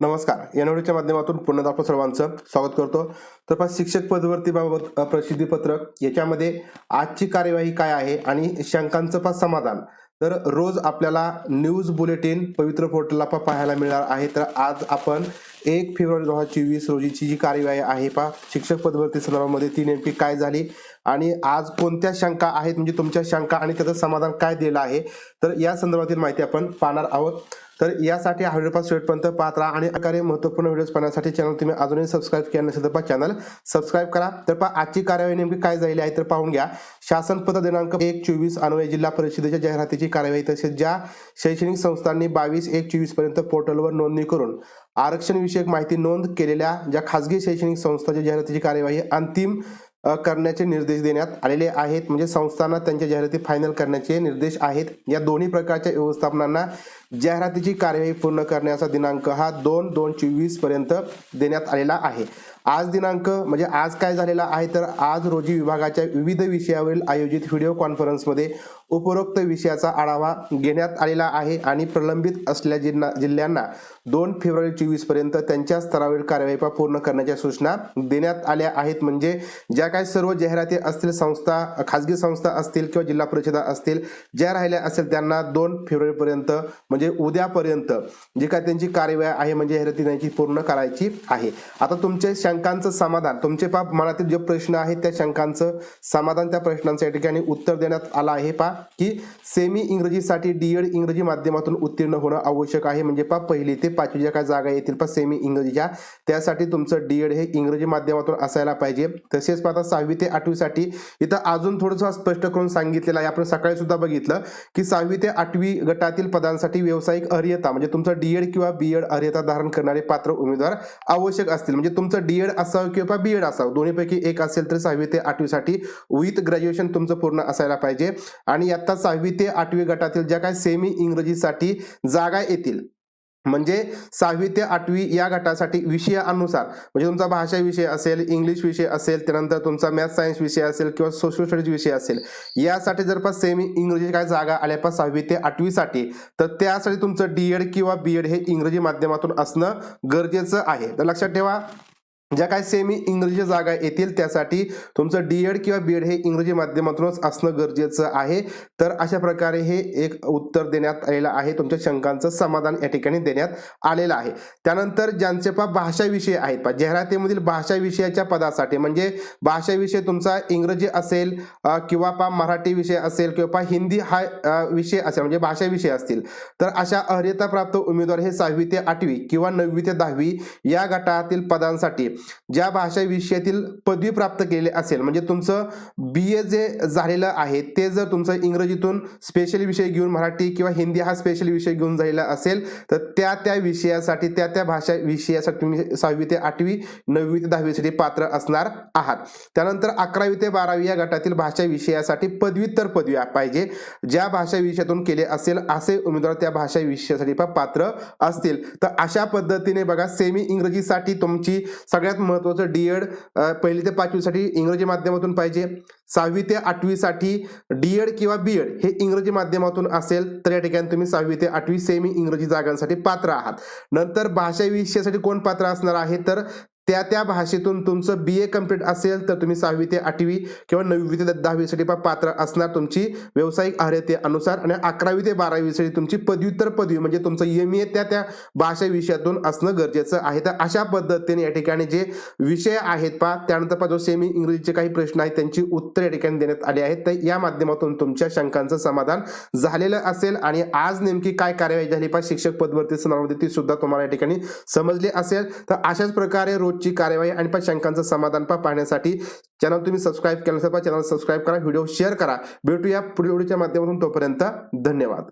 नमस्कार. या माध्यमातून पुन्हा आपलं सर्वांचं स्वागत करतो. तर पहा शिक्षक पदवर्तीबाबत अ, प्रसिद्धी पत्रक याच्यामध्ये आजची कार्यवाही काय आहे आणि शंकांचं पा समाधान. तर रोज आपल्याला न्यूज बुलेटिन पवित्र पोर्टलला पा पाहायला मिळणार आहे. तर आज आपण एक फेब्रुवारी दोन हजार चोवीस रोजीची जी कार्यवाही आहे पा शिक्षक पदवर्ती संदर्भामध्ये ती नेमकी काय झाली आणि आज कोणत्या शंका आहेत म्हणजे तुमच्या शंका आणि त्याचं समाधान काय दिलं आहे तर या संदर्भातील माहिती आपण पाहणार आहोत. तर यासाठी हा व्हिडिओ पास शेवटपर्यंत पाहत राहा आणि अकारे महत्त्वपूर्ण व्हिडिओज पाहण्यासाठी चॅनल तुम्ही अजूनही सबस्क्राईब केलं नसेल तर चॅनल सबस्क्राईब करा. तर पहा आजची कार्यवाही नेमकी काय झालेली आहे तर पाहून घ्या. शासन पत्र दिनांक एक चोवीस अन्वय जिल्हा परिषदेच्या जाहिरातीची कार्यवाही तसेच ज्या शैक्षणिक संस्थांनी बावीस एक चोवीसपर्यंत पोर्टलवर नोंदणी करून आरक्षणविषयक माहिती नोंद केलेल्या ज्या खासगी शैक्षणिक संस्थांच्या जाहिरातीची कार्यवाही अंतिम करण्याचे निर्देश देण्यात आलेले आहेत. म्हणजे संस्थांना त्यांच्या जाहिराती फायनल करण्याचे निर्देश आहेत. या दोन्ही प्रकारच्या व्यवस्थापनांना जाहिरातीची कार्यवाही पूर्ण करण्याचा दिनांक हा दोन दोन चोवीसपर्यंत देण्यात आलेला आहे. आज दिनांक म्हणजे आज काय झालेला आहे तर आज रोजी विभागाच्या विविध विषयावरील आयोजित व्हिडिओ कॉन्फरन्समध्ये उपरोक्त विषयाचा आढावा घेण्यात आलेला आहे आणि प्रलंबित असलेल्या जिल्हा जिल्ह्यांना दोन फेब्रुवारी चोवीसपर्यंत त्यांच्या स्तरावरील कार्यवाही पा पूर्ण करण्याच्या सूचना देण्यात आल्या आहेत. म्हणजे ज्या काही सर्व जाहिराती असतील संस्था खाजगी संस्था असतील किंवा जिल्हा परिषदा असतील ज्या राहिल्या असेल त्यांना दोन फेब्रुवारीपर्यंत म्हणजे म्हणजे उद्यापर्यंत जी काय त्यांची कार्यवाही आहे म्हणजे जाहिराती त्यांची पूर्ण करायची आहे. आता तुमचे शंकांचं समाधान तुमचे पा मनातील जे प्रश्न आहेत त्या शंकांचं समाधान त्या प्रश्नांचं या ठिकाणी उत्तर देण्यात आलं आहे. पा की सेमी इंग्रजीसाठी डीएड इंग्रजी माध्यमातून उत्तीर्ण होणं आवश्यक आहे. म्हणजे पा पहिली ते पाचवी ज्या काय जागा येतील पा सेमी इंग्रजीच्या त्यासाठी तुमचं डीएड हे इंग्रजी माध्यमातून असायला पाहिजे. तसेच आता सहावी ते आठवीसाठी इथं अजून थोडंसं स्पष्ट करून सांगितलेलं आहे. आपण सकाळी सुद्धा बघितलं की सहावी ते आठवी गटातील पदांसाठी व्यावसायिक अर्हता म्हणजे तुमचं डीएड किंवा बीएड अर्हता धारण करणारे पात्र उमेदवार आवश्यक असतील. म्हणजे तुमचं डीएड असावं किंवा बीएड असावं दोन्हीपैकी एक असेल तर सहावी ते आठवीसाठी विथ ग्रॅज्युएशन तुमचं पूर्ण असायला पाहिजे. आणि आता सहावी ते आठवी गटातील ज्या काही सेमी इंग्रजीसाठी जागा येतील म्हणजे सहावी ते आठवी या गटासाठी विषयानुसार म्हणजे तुमचा भाषा विषय असेल इंग्लिश विषय असेल त्यानंतर तुमचा मॅथ सायन्स विषय असेल किंवा सोशल स्टडीज विषय असेल यासाठी जर पास सेमी इंग्रजी काय जागा आल्या पण सहावी ते आठवीसाठी तर त्यासाठी तुमचं डीएड किंवा बीएड हे इंग्रजी माध्यमातून असणं गरजेचं आहे. तर लक्षात ठेवा ज्या काही सेमी इंग्रजी जागा येतील त्यासाठी तुमचं डी एड किंवा बी एड हे इंग्रजी माध्यमातूनच असणं गरजेचं आहे. तर अशा प्रकारे हे एक उत्तर देण्यात आलेलं आहे. तुमच्या शंकांचं समाधान या ठिकाणी देण्यात आलेलं आहे. त्यानंतर ज्यांचे पा भाषा विषय आहेत पा जाहिरातीमधील भाषा विषयाच्या पदासाठी म्हणजे भाषा विषय तुमचा इंग्रजी असेल किंवा पा मराठी विषय असेल किंवा पा हिंदी हा विषय असेल म्हणजे भाषा विषय असतील तर अशा अर्हता प्राप्त उमेदवार हे सहावी ते आठवी किंवा नववी ते दहावी या गटातील पदांसाठी ज्या भाषा विषयातील पदवी प्राप्त केले असेल म्हणजे तुमचं बी ए जे झालेलं आहे ते जर तुमचं इंग्रजीतून स्पेशल विषय घेऊन मराठी किंवा हिंदी हा स्पेशल विषय घेऊन झालेला असेल तर त्या त्या विषयासाठी त्या त्या भाषा विषयासाठी तुम्ही सहावी ते आठवी नववी ते दहावीसाठी पात्र असणार आहात. त्यानंतर अकरावी ते बारावी या गटातील भाषा विषयासाठी पदव्युत्तर पदवी पाहिजे. ज्या भाषा विषयातून केले असेल असे उमेदवार त्या भाषा विषयासाठी पात्र असतील. तर अशा पद्धतीने बघा सेमी इंग्रजीसाठी तुमची सगळ्या सगळ्यात महत्वाचं डीएड पहिली ते पाचवीसाठी इंग्रजी माध्यमातून पाहिजे. सहावी ते आठवीसाठी डीएड किंवा बीएड हे इंग्रजी माध्यमातून असेल तर या ठिकाणी तुम्ही सहावी ते आठवी सेमी इंग्रजी जागांसाठी पात्र आहात. नंतर भाषा विषयासाठी कोण पात्र असणार आहे? तर त्या त्या भाषेतून तुमचं बी ए कंप्लीट असेल तर तुम्ही सहावी ते आठवी किंवा नववी ते दहावीसाठी पा- पात्र असणार तुमची व्यावसायिक अर्हतेनुसार आणि अकरावी ते बारावीसाठी तुमची पदव्युत्तर पदवी म्हणजे तुमचं एम ए त्या त्या भाषा विषयातून असणं गरजेचं आहे. तर अशा पद्धतीने या ठिकाणी जे विषय आहेत पा त्यानंतर पा जो सेमी इंग्रजीचे काही प्रश्न आहेत त्यांची उत्तर या ठिकाणी देण्यात आली आहेत. तर या माध्यमातून तुमच्या शंकांचं समाधान झालेलं असेल आणि आज नेमकी काय कार्यवाही झाली पा शिक्षक पदवरती सणामध्ये ती सुद्धा तुम्हाला या ठिकाणी समजली असेल. तर अशाच प्रकारे रोज रोजची कार्यवाही आणि पा शंकांचं समाधान पा पाहण्यासाठी चॅनल तुम्ही सबस्क्राईब केलं असेल चॅनल सबस्क्राईब करा व्हिडिओ शेअर करा. भेटूया पुढील व्हिडिओच्या माध्यमातून तोपर्यंत धन्यवाद.